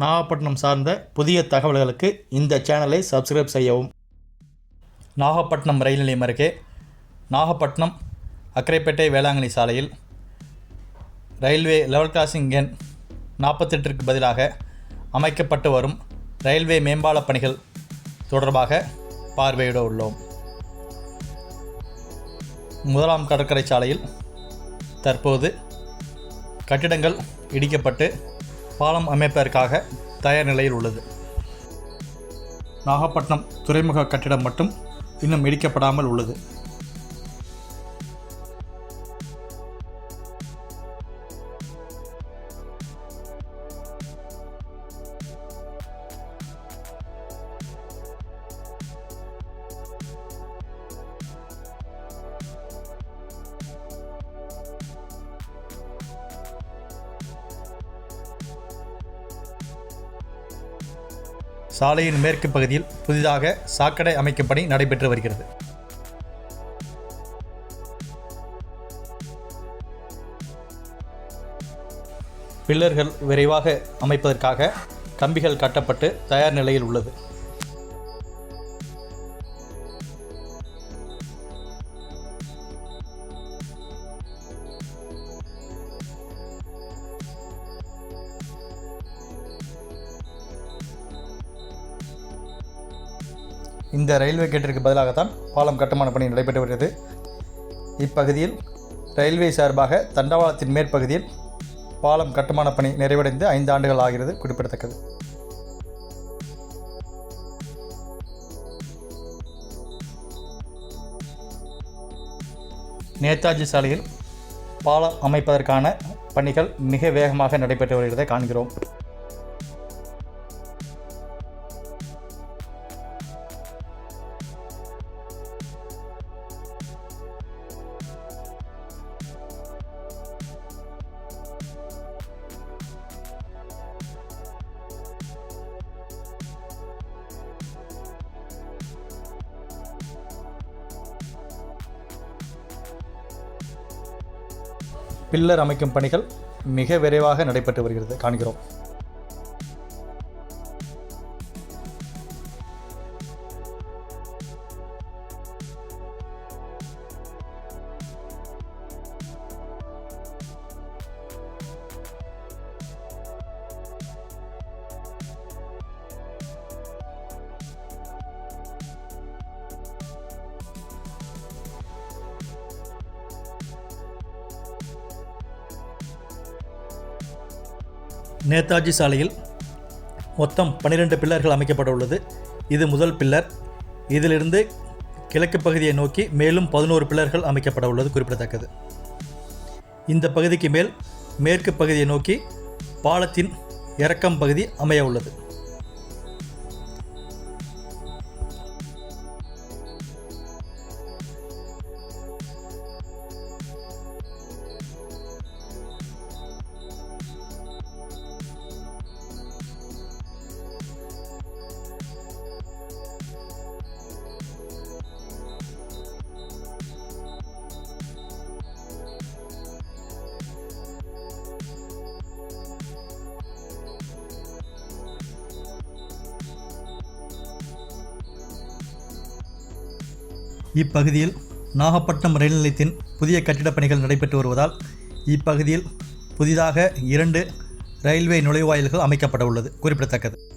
நாகப்பட்டினம் சார்ந்த புதிய தகவல்களுக்கு இந்த சேனலை சப்ஸ்கிரைப் செய்யவும். நாகப்பட்டினம் ரயில் நிலையம் அருகே நாகப்பட்டினம் அக்கரைப்பேட்டை வேளாங்கண்ணி சாலையில் ரயில்வே லெவல் கிராசிங் எண் நாற்பத்தெட்டிற்கு பதிலாக அமைக்கப்பட்டு வரும் ரயில்வே மேம்பாலப் பணிகள் தொடர்பாக பார்வையிட உள்ளோம். முதலாம் கடற்கரை சாலையில் தற்போது கட்டிடங்கள் இடிக்கப்பட்டு பாலம் அமைப்பதற்காக தயார் நிலையில் உள்ளது. நாகப்பட்டினம் துறைமுக கட்டிடம் மட்டும் இன்னும் இடிக்கப்படாமல் உள்ளது. சாலையின் மேற்கு பகுதியில் புதிதாக சாக்கடை அமைக்கும் பணி நடைபெற்று வருகிறது. பில்லர்கள் விரைவாக அமைப்பதற்காக கம்பிகள் கட்டப்பட்டு தயார் நிலையில் உள்ளது. இந்த ரயில்வே கேட்டிற்கு பதிலாகத்தான் பாலம் கட்டுமான பணி நடைபெற்று வருகிறது. இப்பகுதியில் ரயில்வே சார்பாக தண்டவாளத்தின் மேற்பகுதியில் பாலம் கட்டுமான பணி நிறைவடைந்து ஐந்து ஆண்டுகள் ஆகிறது குறிப்பிடத்தக்கது. நேதாஜி சாலையில் பாலம் அமைப்பதற்கான பணிகள் மிக வேகமாக நடைபெற்று வருகிறதை காண்கிறோம். பில்லர் அமைக்கும் பணிகள் மிக விரைவாக நடைபெற்று வருகிறது. காண்கிறோம். நேதாஜி சாலையில் மொத்தம் பன்னிரெண்டு பில்லர்கள் அமைக்கப்பட உள்ளது. இது முதல் பில்லர். இதிலிருந்து கிழக்கு பகுதியை நோக்கி மேலும் பதினோரு பில்லர்கள் அமைக்கப்பட உள்ளது குறிப்பிடத்தக்கது. இந்த பகுதிக்கு மேல் மேற்கு பகுதியை நோக்கி பாலத்தின் இறக்கம் பகுதி அமைய உள்ளது. இப்பகுதியில் நாகப்பட்டினம் ரயில் நிலையத்தின் புதிய கட்டிடப் பணிகள் நடைபெற்று வருவதால் இப்பகுதியில் புதிதாக இரண்டு ரயில்வே நுழைவாயில்கள் அமைக்கப்பட உள்ளது. குறிப்பிடத்தக்கது.